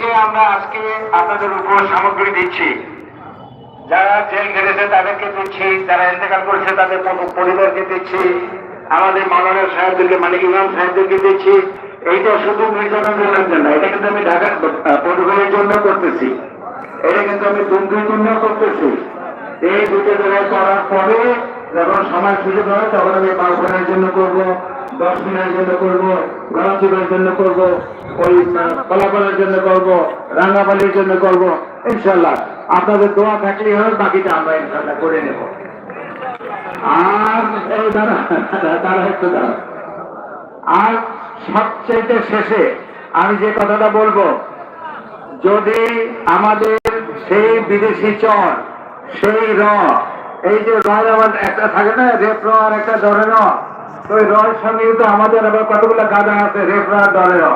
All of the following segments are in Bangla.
যে আমরা আজকে আপনাদের উপর সামগ্রী দিচ্ছি। যারা জেল ঘেরেছে তাদেরকে দিচ্ছি, যারা ইন্তেকাল করেছে, তাদের পরিবারকে দিচ্ছি। আমাদের মাননীয় সাহেবদেরকে মালিক ইমাম সাহেবদেরকে দিচ্ছি। এইটা শুধু মির্জানন্দের জন্য এটা কিন্তু আমি ঢাকার পরিবারের জন্য করতেছি। এটা কিন্তু আমি দুর্গের জন্য করতেছি। এই দুটো জায়গায় করার পরে যখন সময় সুযোগ হয়, তখন আমি পাঁচ দিনের জন্য করব, দশ দিনের জন্য করব গণচুরের জন্য করব, ওই কলাপালের জন্য করব রাঙ্গাপালির জন্য করব ইনশাল্লাহ আপনাদের দোয়া থাকলেই হবে বাকিটা আমরা ইনশাল্লাহ করে নেব। আর, এই দাঁড়া আর সবচেয়ে শেষে আমি যে কথাটা বলব, যদি আমাদের সেই বিদেশি চর, সেই র এই যে রয় আবার একটা থাকে না রেপ আর একটা দরে র তো ওই রয়ের সঙ্গে তো আমাদের আবার কতগুলো গাদা আছে রেপ আর দরে র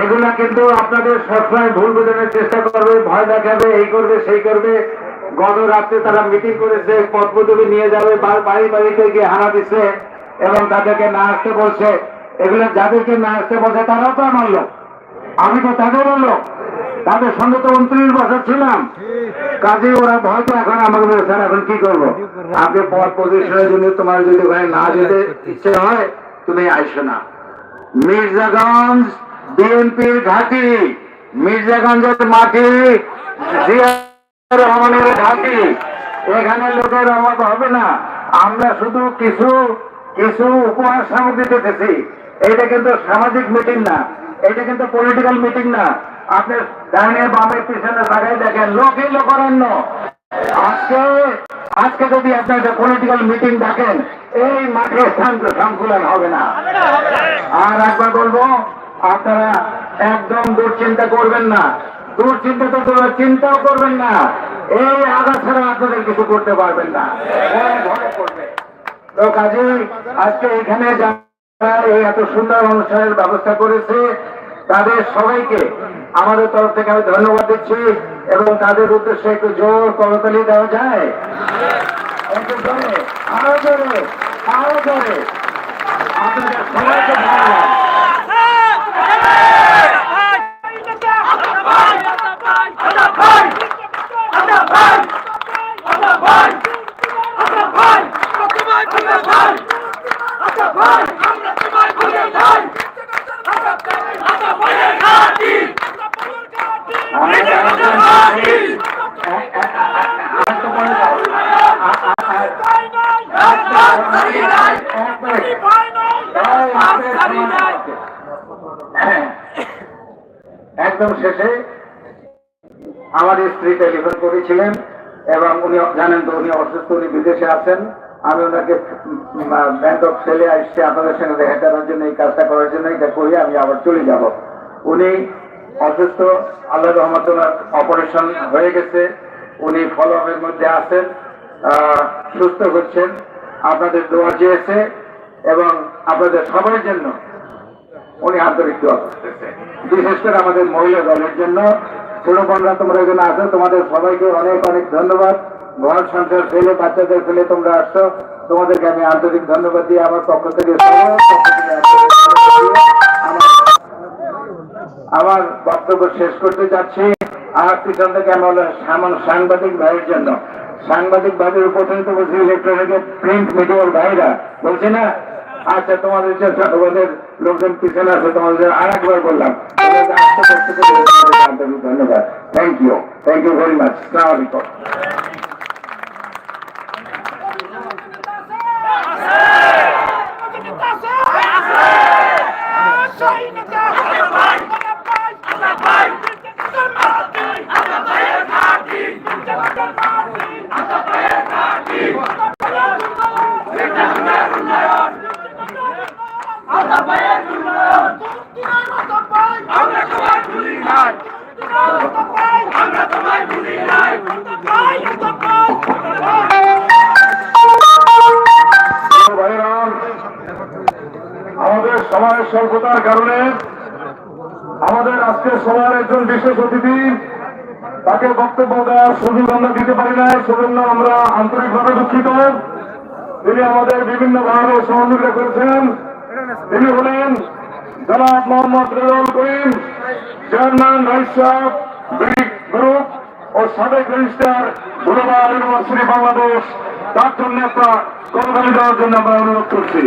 এগুলা কিন্তু আপনাদের সবসময় ভুল বোঝানোর চেষ্টা করবে, ভয় দেখাবে, এই করবে, সেই করবে। গত রাত্রে তারা মিটিং করেছে পথ পদবি নিয়ে যাবে বাড়ি বাড়িতে গিয়ে হানা দিচ্ছে এবং তাদেরকে না আসতে বলছে। এগুলো যাদেরকে না আসতে বলছে, তারাও তো আমার লোক। আমি তো তাদেরও লোক। তাদের সঙ্গে তো উনত্রিশ বছর ছিলাম। কাজে ওরা হয়তো এখন আমাকে বলে, স্যার, এখন কি করব? আপনি পদ পজিশনের জন্য তোমার যদি ওখানে না যেতে ইচ্ছে হয়, তুমি আইসো না। মির্জাগঞ্জ বিএনপির ঘাঁটি, মির্জাগঞ্জের মাটি রহমানের ঘাঁটি। এখানে লোকের অভাব হবে না। আমরা শুধু কিছু কিছু উপহার সামগ্রী দিতেছি এটা কিন্তু সামাজিক মিটিং না। এটা কিন্তু পলিটিক্যাল মিটিং না। আপনি ডাইনে বামের পিছনে লাগাই দেখেন লোকই লোকরণ্য। আজকে আজকে যদি আপনি একটা পলিটিক্যাল মিটিং ডাকেন এই মাঠে সংকুলন হবে না। আর একবার বলব, আপনারা একদম দুশ্চিন্তা করবেন না। দুশ্চিন্তা তো চিন্তাও করবেন না। এই আগা ছাড়া আপনাদের কিছু করতে পারবেন না। তো কাজে আজকে এখানে যারা এই এত সুন্দর অনুষ্ঠানের ব্যবস্থা করেছে তাদের সবাইকে আমাদের তরফ থেকে আমি ধন্যবাদ দিচ্ছি এবং তাদের উদ্দেশ্যে একটু জোর করতালি দেওয়া যায়। আরও জোরে আরও জোরে। আপনাদের সবাইকে ধন্যবাদ। একদম শেষে আমার স্ত্রী টেলিফোন করেছিলেন এবং উনি জানেন তো উনি অসুস্থ, উনি বিদেশে আছেন। আমি ওনাকে ব্যাংক অফ সেলে আসছি আপনাদের সঙ্গে দেখা করার জন্য, এই কাজটা করার জন্য, এটা করি, আমি আবার চলে যাব। উনি অসুস্থ, আল্লাহ রহমত অপারেশন হয়ে গেছে। উনি ফলো আপের মধ্যে আছেন সুস্থ হচ্ছেন। আপনাদের দোয়া চেয়েছে এবং আপনাদের সবার জন্য উনি আন্তরিক দোয়া করতেছে বিশেষ করে আমাদের মহিলা দলের জন্য। ছোট তোমরা এখানে আসো তোমাদের সবাইকে অনেক অনেক ধন্যবাদ। ঘর সংসার ফেলে, বাচ্চাদের ফেলে তোমরা আসছো। তোমাদেরকে আমি আন্তরিক ধন্যবাদ দিয়ে আমার পক্ষ থেকে আমার বক্তব্য শেষ করতে যাচ্ছি। আর পিছন থেকে আমি সাংবাদিক ভাইয়ের জন্য। সাংবাদিক ভাইয়ের প্রথমে তো বলছি ইলেকট্রনিক প্রিন্ট মিডিয়ার ভাইরা, বলছি না? আচ্ছা তোমাদের যে জনগণের লোকজন পিছনে আছে, তোমাদের আর একবার বললাম ধন্যবাদ। Thank you thank you very much সালাম আমাদের সময়ের স্বল্পতার কারণে আমাদের আজকের সভার একজন বিশেষ অতিথি, তাকে বক্তব্য দেওয়ার সুযোগ আমরা দিতে পারি নাই, সেজন্য আমরা আন্তরিকভাবে দুঃখিত। তিনি আমাদের বিভিন্ন ভাবে সহযোগিতা করেছেন। তিনি হলেন জনাব মোহাম্মদ রেজল করিম, চেয়ারম্যান রাইস সাহেব গ্রুপ ও সাবেক রেজিস্ট্রার গ্লোবাল ইউনিভার্সিটি বাংলাদেশ তার জন্য একটা করতালি দেওয়ার জন্য আমরা অনুরোধ করছি।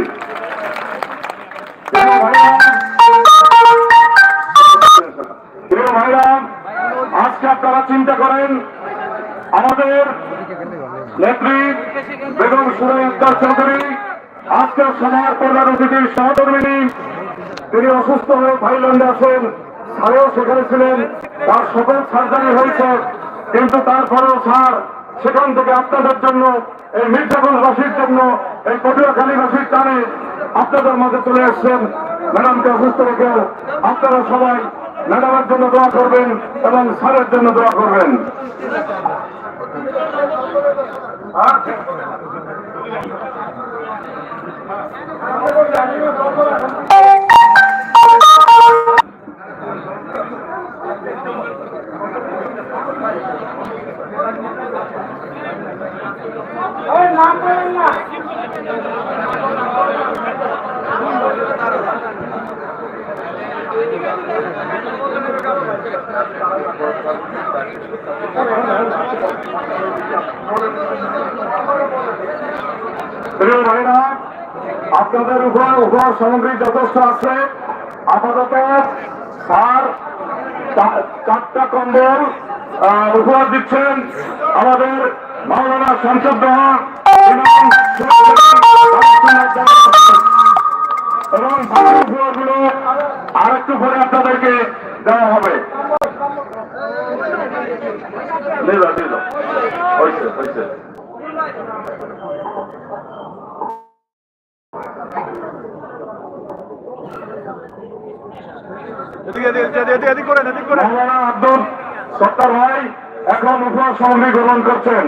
আজকে আপনারা চিন্তা করেন, আমাদের নেত্রী বেগম সুরাই চৌধুরী, আজকের সভার প্রধান অতিথির সহধর্মিনী তিনি অসুস্থ হয়ে থাইল্যান্ডে আছেন, স্যারও সেখানে ছিলেন, তার সকল সার্জারি হয়েছে, কিন্তু তারপরেও স্যার সেখান থেকে আপনাদের জন্য, এই মির্জাপুরবাসীর জন্য, এই পটুয়াখালীবাসীর টানে আপনাদের মাঝে চলে এসছেন। ম্যাডামকে অসুস্থ রেখে আপনারা সবাই ম্যাডামের জন্য দোয়া করবেন এবং স্যারের জন্য দোয়া করবেন। প্রিয় আপনাদের উপর উপহার সামগ্রী যথেষ্ট আছে। আপাতত স্যার চা- চারটা কম্বল উপহার দিচ্ছেন আমাদের মাওলানা সংসদ এবং বাকি উপহারগুলো আর একটু পরে আপনাদেরকে দেওয়া হবে। আব্দুল এখন উপহার গ্রহণ করছেন।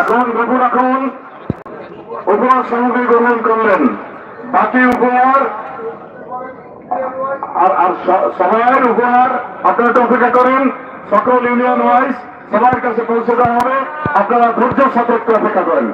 এখন বাবু রাখুন উপহার সামগ্রী গ্রহণ করলেন। বাকি উপহার আর আর সবাইয়ের উপহার আপনারা একটু অপেক্ষা করেন। সকল ইউনিয়ন ওয়াইজ সবার কাছে পৌঁছে দেওয়া হবে। আপনারা ধৈর্যের সাথে একটু অপেক্ষা করেন।